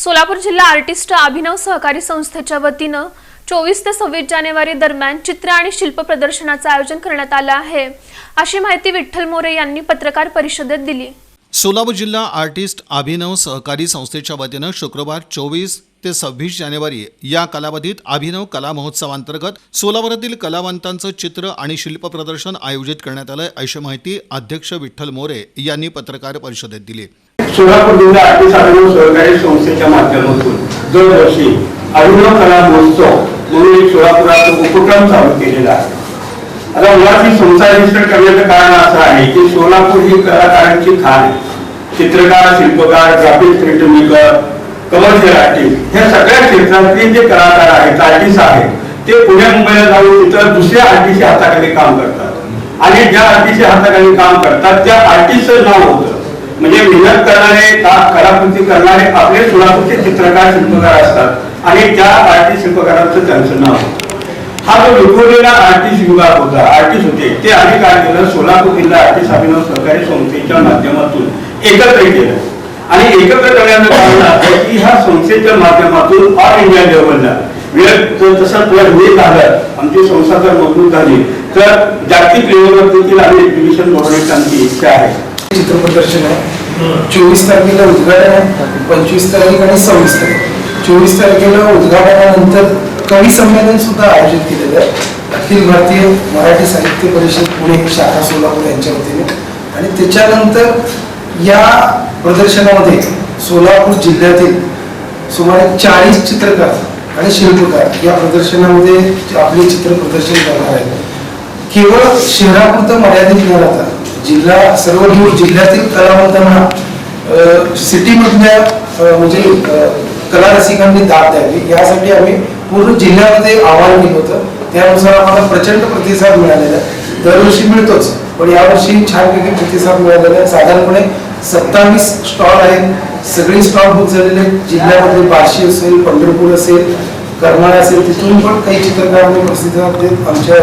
सोलापूर जिल्हा आर्टिस्ट अभिनव सहकारी संस्थेच्या वतीनं चोवीस ते सव्वीस जानेवारी दरम्यान चित्र आणि शिल्प प्रदर्शनाचं आयोजन करण्यात आलं आहे. अशी माहिती विठ्ठल मोरे यांनी पत्रकार परिषदेत दिली. सोलापूर जिल्हा आर्टिस्ट अभिनव सहकारी संस्थेच्या वतीनं शुक्रवार चोवीस ते सव्वीस जानेवारी या कालावधीत अभिनव कला महोत्सवांतर्गत सोलापुरातील कलावंतांचं चित्र आणि शिल्प प्रदर्शन आयोजित करण्यात आलं अशी माहिती अध्यक्ष विठ्ठल मोरे यांनी पत्रकार परिषदेत दिली. सोलापूर जिल्हा आर्टिस्ट अभिनव सहकारी संस्थेच्या माध्यमातून दरवर्षी अभिनव कला महोत्सव म्हणून एक सोलापुरात उपक्रम चालू केलेला आहे. आता मुळात ही संस्था रजिस्टर करण्याचं कारण असं आहे की सोलापूर ही कलाकारांची खाण आहे. चित्रकार शिल्पकार graphic print maker commercial artist ह्या सगळ्या क्षेत्रातले जे कलाकार आहेत आर्टिस्ट आहेत ते पुण्या मुंबईला जाऊन तिथं दुसऱ्या आर्टिस्टच्या हाताखाली काम करतात. आणि ज्या आर्टिस्टच्या हाताखाली काम करतात त्या आर्टिस्टचं नाव होतं. म्हणजे मेहनत करणारे का- कलाकृती करणारे आपले सोलापूरचे चित्रकार शिल्पकार असतात. आणि त्या आर्टिस्ट शिल्पकारांचं त्यांचं नाव. हा जो विखुरलेला आर्टिस्ट विभाग होता आर्टिस्ट होते ते आम्ही काय केलं? सोलापूर जिल्हा आर्टिस्ट अभिनव सहकारी संस्थेच्या माध्यमातून एकत्र केलं. आणि एकत्र करण्याचं कारण असं की ह्या संस्थेच्या माध्यमातून ऑल इंडिया लेवलला वेळ जर तुला हे झालं आमची संस्था जर मजबूत झाली. तर जागतिक लेवलवर देखील आम्ही एक्झिबिशन भरवण्याची आमची इच्छा आहे. चित्र प्रदर्शन आहे. चोवीस तारखेला उद्घाटन आहे. पंचवीस तारीख आणि सव्वीस तारीख. चोवीस तारखेला उद्घाटनानंतर कवी संमेलन सुद्धा आयोजित केलेलं आहे. अखिल भारतीय मराठी साहित्य परिषद पुणे शाखा सोलापूर यांच्या वतीने. आणि त्याच्यानंतर या प्रदर्शनामध्ये सोलापूर जिल्ह्यातील सुमारे चाळीस चित्रकार आणि शिल्पकार या प्रदर्शनामध्ये आपले चित्र प्रदर्शन करणार आहेत. केवळ शहरापुरतं मर्यादित न राहता जिल्हा सर्व जिल्ह्यातील कलावंतांना सिटीमधल्या म्हणजे कला रसिकांनी दाद द्यावी. यासाठी आम्ही पूर्ण जिल्ह्यामध्ये आव्हान केलं होतं. त्यानुसार आम्हाला प्रचंड प्रतिसाद मिळालेला आहे. दरवर्षी मिळतोच पण यावर्षी छानपैकी प्रतिसाद मिळालेला आहे. साधारणपणे सत्तावीस स्टॉल आहेत. सगळी स्टॉल बुक झालेले आहेत. जिल्ह्यामध्ये बार्शी असेल पंढरपूर असेल करणार असेल तिथून पण काही चित्रकारांनी प्रतिसाद देत आमच्या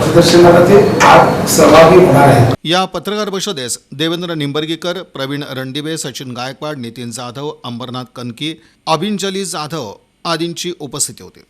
प्रदर्शनाला ते भाग सहभागी होणार आहेत. या पत्रकार परिषदेस देवेंद्र निंबर्गीकर प्रवीण रणदिवे सचिन गायकवाड नितीन जाधव अंबरनाथ कनकी अभिंजली जाधव आदींची उपस्थिती होती.